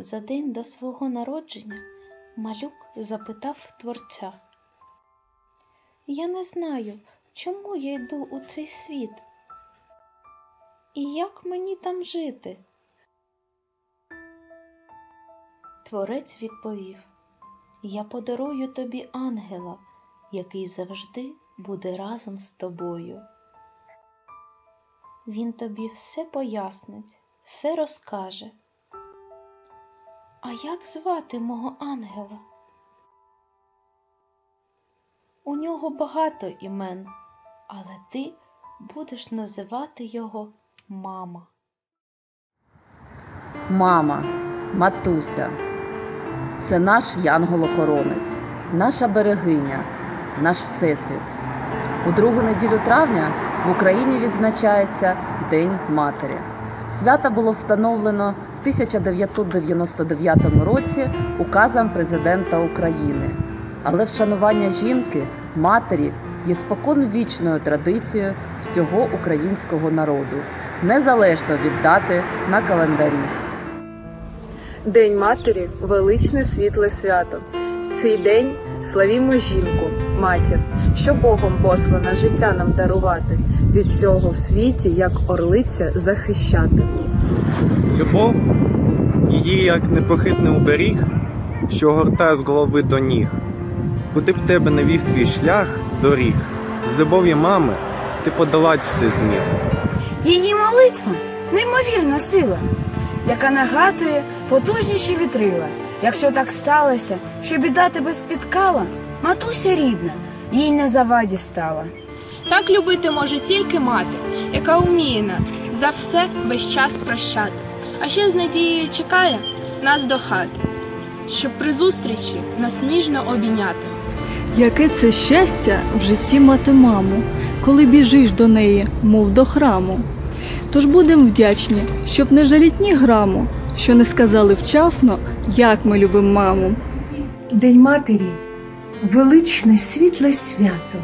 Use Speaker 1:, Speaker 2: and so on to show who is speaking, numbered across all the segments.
Speaker 1: За день до свого народження малюк запитав творця. Я не знаю, чому я йду у цей світ. І як мені там жити? Творець відповів: Я подарую тобі ангела, який завжди буде разом з тобою. Він тобі все пояснить, все розкаже. А як звати мого ангела? У нього багато імен, але ти будеш називати його мама.
Speaker 2: Мама, матуся, це наш янголохоронець, наша берегиня, наш всесвіт. У другу неділю травня в Україні відзначається День Матері. Свято було встановлено в 1999 році указом президента України. Але вшанування жінки, матері є спокон вічною традицією всього українського народу, незалежно від дати на календарі.
Speaker 3: День матері величне світле свято. В цей день славімо жінку, матір, що Богом послана життя нам дарувати, від всього в світі, як орлиця, захищати.
Speaker 4: Любов її як непохитний оберіг, що гортає з голови до ніг. Куди б тебе не вів твій шлях, доріг, з любов'ю мами ти подолать все зміг.
Speaker 5: Її молитва неймовірна сила, яка нагадує потужніші вітрила. Якщо так сталося, що біда тебе спіткала, матуся рідна, їй не заваді стала.
Speaker 6: Так любити може тільки мати, яка вміє нас за все весь час прощати, а ще з надією чекає нас до хати, щоб при зустрічі нас ніжно обійняти.
Speaker 7: Яке це щастя в житті мати маму, коли біжиш до неї, мов до храму. Тож будемо вдячні, щоб не жаліть ні граму, що не сказали вчасно, як ми любимо маму.
Speaker 8: День матері величне світле свято.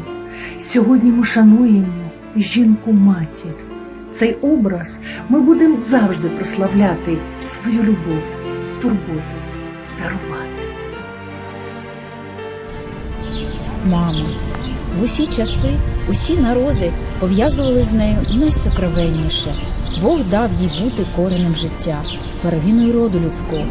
Speaker 8: Сьогодні ми шануємо жінку матір. Цей образ ми будемо завжди прославляти свою любов, турботу дарувати.
Speaker 9: Мама. В усі часи усі народи пов'язували з нею найсокровенніше. Бог дав їй бути коренем життя, перегиною роду людського.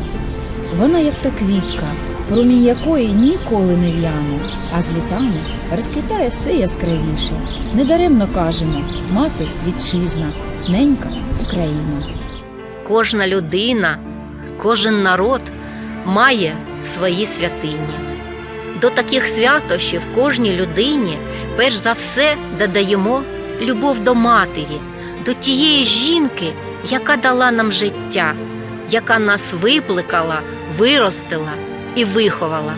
Speaker 9: Вона як та квітка, промінь якої ніколи не в'яне, а з літами розквітає все яскравіше. Недаремно кажемо мати вітчизна, ненька Україна.
Speaker 10: Кожна людина, кожен народ має свої святині. До таких святощів кожній людині перш за все додаємо любов до матері, до тієї жінки, яка дала нам життя, яка нас випликала, виростила і виховала.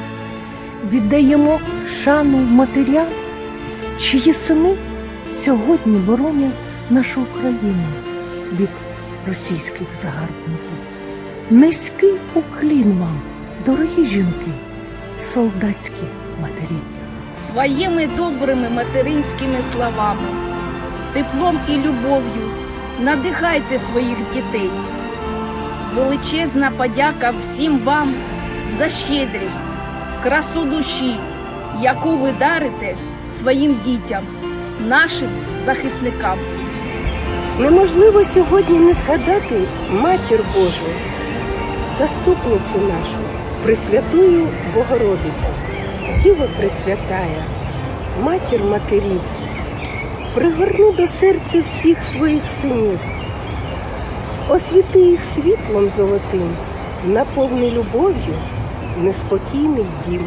Speaker 8: Віддаємо шану матерям, чиї сини сьогодні боронять нашу Україну від російських загарбників. Низький уклін вам, дорогі жінки, солдатські матері.
Speaker 5: Своїми добрими материнськими словами, теплом і любов'ю надихайте своїх дітей. Величезна подяка всім вам за щедрість, красу душі, яку ви дарите своїм дітям, нашим захисникам.
Speaker 11: Неможливо сьогодні не згадати матір Божу, заступницю нашу, Пресвятую Богородицю, Діва Пресвятая, матір матерів, пригорну до серця всіх своїх синів, освіти їх світлом золотим, наповни любов'ю неспокійний дім.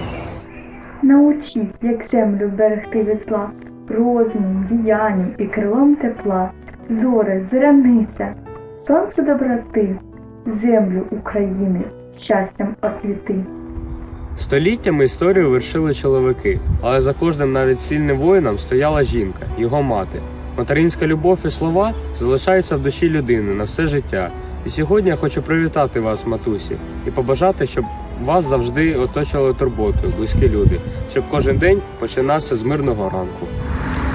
Speaker 12: Научіть, як землю берегти від зла, розумом, діянням і крилом тепла, зори, зоряниця, сонце доброти, землю України щастям освіти.
Speaker 13: Століттями історію вершили чоловіки, але за кожним навіть сильним воїном стояла жінка, його мати. Материнська любов і слова залишаються в душі людини на все життя. І сьогодні я хочу привітати вас, матусі, і побажати, щоб вас завжди оточували турботою, близькі люди, щоб кожен день починався з мирного ранку.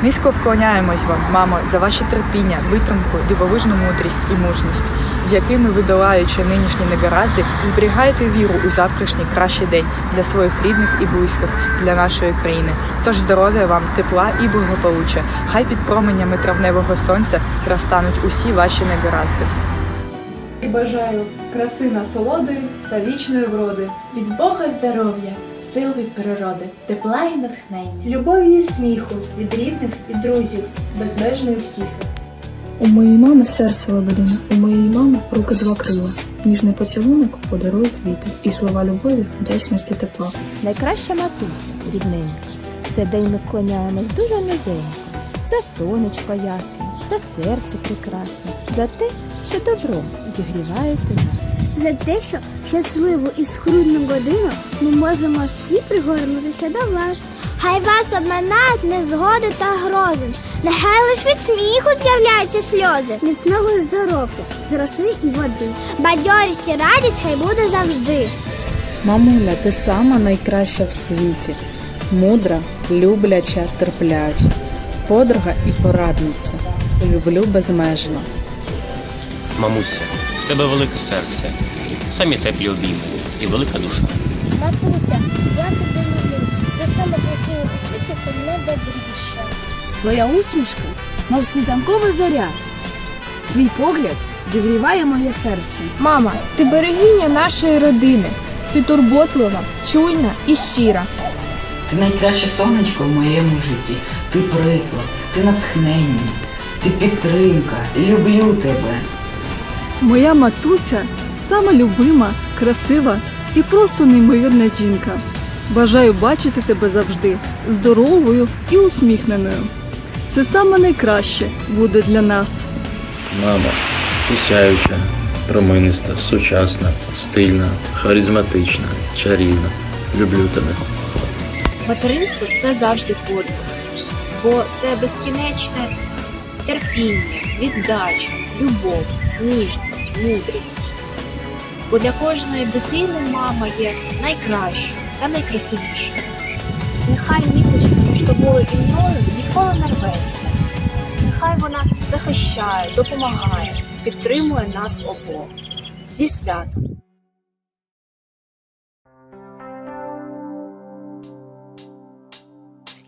Speaker 3: Низько вклоняємось вам, мамо, за ваше терпіння, витримку, дивовижну мудрість і мужність,
Speaker 14: з якими ви долаючи нинішні негаразди, зберігаєте віру у завтрашній кращий день для своїх рідних і близьких, для нашої країни. Тож здоров'я вам, тепла і благополуччя. Хай під променями травневого сонця розтануть усі ваші негаразди.
Speaker 15: І бажаю краси насолоди та вічної вроди.
Speaker 1: Від Бога здоров'я, сил від природи, тепла і натхнення, любові і сміху від рідних і друзів, безмежної втіхи.
Speaker 12: У моєї мами серце лебедине, у моєї мами руки два крила. Ніжний поцілунок подарує квіти і слова любові, вдячності тепла.
Speaker 16: Найкраща матуся, рідненька. Це день ми вклоняємось дуже низенько. За сонечко ясне, за серце прекрасне, за те, що добром зігріваєте нас.
Speaker 17: За те, що щасливу і скрутну годину ми можемо всі пригорнутися до вас. Хай вас обминають незгоди та грози. Нехай лиш від сміху з'являються сльози. Міцного здоров'я, з роси і води. Бадьорість і радість хай буде завжди.
Speaker 18: Мамуля, ти сама найкраща в світі, мудра, любляча, терпляча, подруга і порадниця. Люблю безмежно.
Speaker 19: Мамуся, в тебе велике серце, самі теплі обійми і велика душа.
Speaker 17: Матуся, я тебе люблю. Ти саме красива у світі, ти найдобріша.
Speaker 5: Твоя усмішка, мов світанкова зоря. Твій погляд зігріває моє серце.
Speaker 6: Мама, ти берегиня нашої родини. Ти турботлива, чуйна і щира.
Speaker 2: Ти найкраще сонечко в моєму житті. Ти приклад, ти натхнення, ти підтримка. Люблю тебе.
Speaker 7: Моя матуся сама любима, красива і просто неймовірна жінка. Бажаю бачити тебе завжди здоровою і усміхненою. Це саме найкраще буде для нас.
Speaker 20: Мамо, ти сяюча, промениста, сучасна, стильна, харизматична, чарівна. Люблю тебе.
Speaker 21: Материнство це завжди подвиг, бо це безкінечне терпіння, віддача, любов, ніжність, мудрість. Бо для кожної дитини мама є найкращою та найкрасивішою. Нехай ніточка між тобою і мною ніколи не рветься. Нехай вона захищає, допомагає, підтримує нас обох. Зі святом!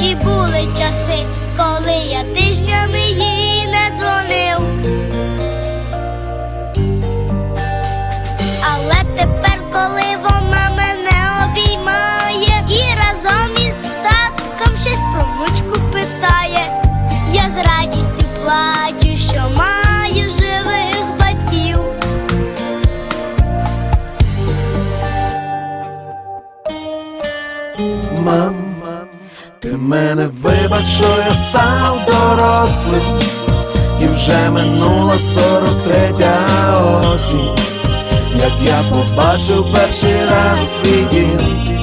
Speaker 17: І були часи, коли я тижнями їй
Speaker 22: дорослим, і вже минула сорок третя осінь, як я побачив перший раз свій дім.